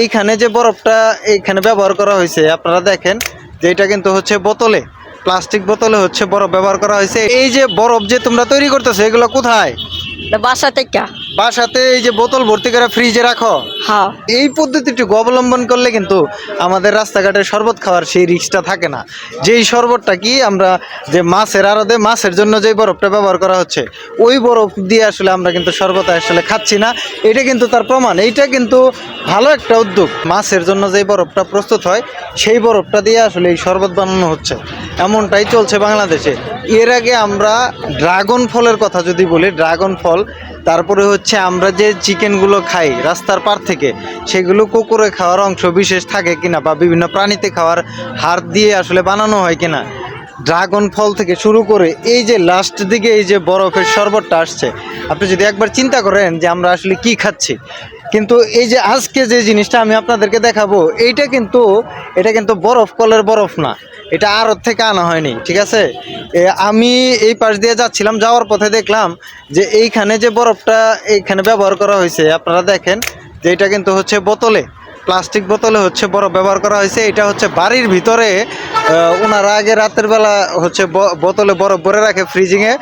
এইখানে যে বরফটা এইখানে ব্যবহার করা হয়েছে, আপনারা দেখেন যে এটা কিন্তু হচ্ছে বোতলে, প্লাস্টিক বোতলে হচ্ছে বরফ ব্যবহার করা হয়েছে। এই যে বরফ যে তোমরা তৈরি করতেছো, এগুলো কোথায়? বাসা থেকে। বাসাতে এই যে বোতল ভর্তি করে ফ্রিজে রাখো? হ্যাঁ। এই পদ্ধতিটুকু অবলম্বন করলে কিন্তু আমাদের রাস্তাঘাটে শরবত খাওয়ার সেই রিস্কটা থাকে না। যেই শরবতটা কি আমরা যে মাছের আড়দে মাছের জন্য যেই বরফটা ব্যবহার করা হচ্ছে ওই বরফ দিয়ে আসলে আমরা কিন্তু শরবত আসলে খাচ্ছি না। এটা কিন্তু তার প্রমাণ। এইটা কিন্তু ভালো একটা উদ্যোগ। মাছের জন্য যে বরফটা প্রস্তুত হয় সেই বরফটা দিয়ে আসলে এই শরবত বানানো হচ্ছে। এমনটাই চলছে বাংলাদেশে। এর আগে আমরা ড্রাগন ফলের কথা যদি বলি ড্রাগন ফল তারপরে হচ্ছে আমরা যে চিকেনগুলো খাই রাস্তার পার থেকে, সেগুলো কুকুরে খাওয়ার অংশ বিশেষ থাকে কিনা বা বিভিন্ন প্রাণীতে খাওয়ার হাড় দিয়ে আসলে বানানো হয় কিনা? ড্রাগন ফল থেকে শুরু করে এই যে লাস্ট দিকে এই যে বরফের শরবতটা আসছে, আপনি যদি একবার চিন্তা করেন যে আমরা আসলে কি খাচ্ছি কিন্তু এই যে আজকে যে জিনিসটা আমি আপনাদেরকে দেখাবো, এইটা কিন্তু, এটা কিন্তু বরফ কলের বরফ না। এটা আর থেকে আনা হয়নি, ঠিক আছে? আমি এই পাশ দিয়ে যাচ্ছিলাম, যাওয়ার পথে দেখলাম যে এইখানে যে বরফটা এইখানে ব্যবহার করা হয়েছে, আপনারা দেখেন যে এটা কিন্তু হচ্ছে বোতলে। প্লাস্টিক বোতলে হচ্ছে বড় ব্যবহার করা হয়েছে। এটা হচ্ছে বাড়ির ভিতরে ওনারা আগে রাতের বেলা হচ্ছে বোতলে বরফ ভরে রাখে ফ্রিজিংয়ে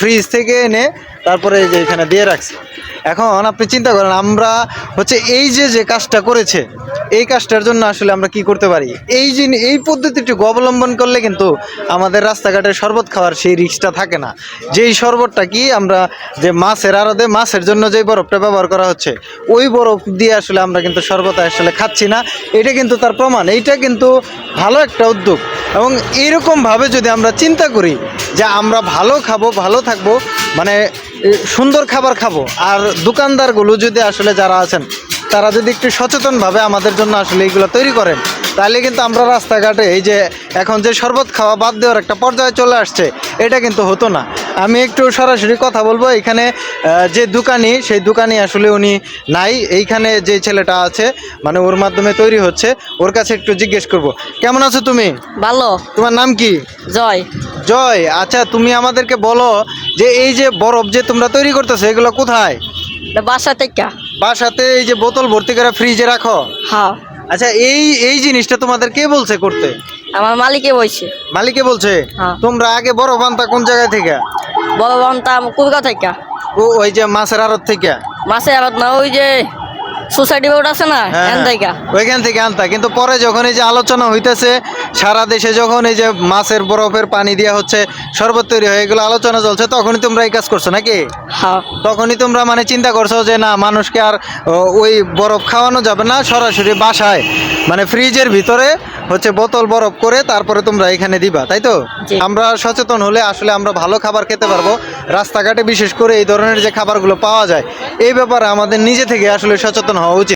ফ্রিজ থেকে এনে তারপরে যে এখানে দিয়ে রাখছে। এখন আপনি চিন্তা করেন, আমরা হচ্ছে এই যে যে কাজটা করেছে এই কাজটার জন্য আসলে আমরা কি করতে পারি? এই জিনিস এই পদ্ধতিটুকু অবলম্বন করলে কিন্তু আমাদের রাস্তাঘাটে শরবত খাওয়ার সেই রিস্কটা থাকে না। যেই শরবতটা কি আমরা যে মাছের আড়দে মাছের জন্য যেই বরফটা ব্যবহার করা হচ্ছে, ওই বরফ দিয়ে আসলে আমরা কিন্তু শরবত আসলে খাচ্ছি না। এটা কিন্তু তার প্রমাণ। এইটা কিন্তু ভালো একটা উদ্যোগ। এবং এরকমভাবে যদি আমরা চিন্তা করি যে আমরা ভালো খাব, ভালো থাকব মানে সুন্দর খাবার খাব, আর দোকানদারগুলো যদি আসলে যারা আছেন তারা যদি একটু সচেতনভাবে আমাদের জন্য আসলে এইগুলো তৈরি করেন তাহলে কিন্তু আমরা রাস্তাঘাটে এই যে এখন যে শরবত খাওয়া বাদ দেওয়ার একটা পর্যায়ে চলে আসছে এটা কিন্তু হতো না। আমি একটু সরাসরি কথা বলব এখানে যে দোকানি সেই দোকানি আসলে উনি নাই। এইখানে যে ছেলেটা আছে মানে ওর মাধ্যমে তৈরি হচ্ছে ওর কাছে একটু জিজ্ঞেস করব। কেমন আছো তুমি? ভালো। তোমার নাম কি? জয়। জয়। আচ্ছা তুমি আমাদেরকে বলো যে এই যে বরফ যে তোমরা তৈরি করতেছো এগুলো কোথায়? এটা বাসা থেকে। বাসাতে এই যে বোতল ভর্তি করে ফ্রিজে রাখো? হ্যাঁ। আচ্ছা এই এই জিনিসটা তোমাদের কে বলছে করতে? আমার মালিকে বলছে। মালিকে বলছে? হ্যাঁ। তোমরা আগে বড় বান্তা কোন জায়গায় থেকে? বড় বান্তা কুলকা থেকে? ও ওই যে মাছের আড়ত থেকে? মাছের আরত না ওই যে সোসাইটি বোর্ড আছে না? হ্যাঁ, ওইখান থেকে আনতা। কিন্তু পরে যখন এই যে আলোচনা হইতেছে সারা দেশে যখন এই যে মাছের বরফের পানি দেওয়া হচ্ছে শরবত তৈরি হয়ে এগুলো আলোচনা চলছে তখনই তোমরা এই কাজ করছ নাকি? হ্যাঁ। তখনই তোমরা মানে চিন্তা করছ যে না মানুষকে আর ওই বরফ খাওয়ানো যাবে না সরাসরি বাসায় মানে ফ্রিজের ভিতরে হচ্ছে বোতল বরফ করে তারপরে তোমরা এখানে দিবা তাই তো? আমরা সচেতন হলে আসলে আমরা ভালো খাবার খেতে পারব। রাস্তাঘাটে বিশেষ করে এই ধরনের যে খাবারগুলো পাওয়া যায় এই ব্যাপারে আমাদের নিজে থেকে আসলে সচেতন 好酒